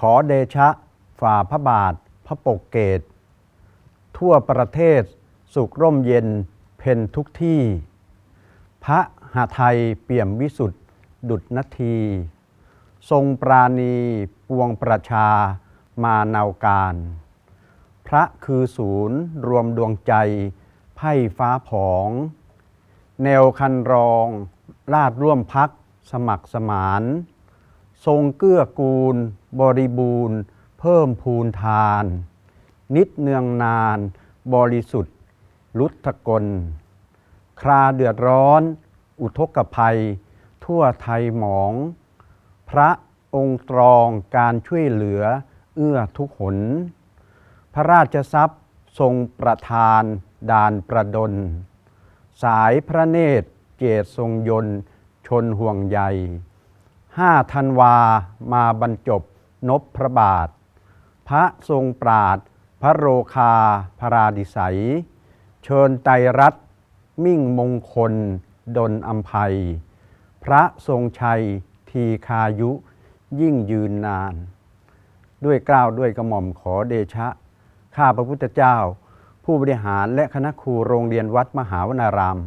ขอเดชะ ฝ่าพระบาท พระปกเกต ทั่วประเทศสุขร่มเย็นเพนทุกที่ พระหาไทยเปี่ยมวิสุทธ์ดุจนาที ทรงปราณีปวงประชามาเนาการ พระคือศูนย์รวมดวงใจไพ่ฟ้าผอง แนวคันรองลาดร่วมพักสมัครสมาน ทรงเกื้อกูล บริบูรณ์ เพิ่มพูนทาน นิดเนืองนาน บริสุทธิ์ลุทธกล คราเดือดร้อน อุทกภัย ทั่วไทยหมอง พระองค์ตรองการช่วยเหลือเอื้อทุกหน พระราชทรัพย์ทรงประทานดานประดลสายพระเนตรเกตทรงยนชนห่วงใย ห้าธันวามาบรรจบนบพระบาท พระทรงปราดพระโรคาพระราดิสัย เชิญไตรรัตมิ่งมงคลดลอัมภัย พระทรงชัยทีคายุ ยิ่งยืนนาน ด้วยกล้าวด้วยกระหม่อมขอเดชะ ข้าพระพุทธเจ้า ผู้บริหารและคณะครูโรงเรียนวัดมหาวนาราม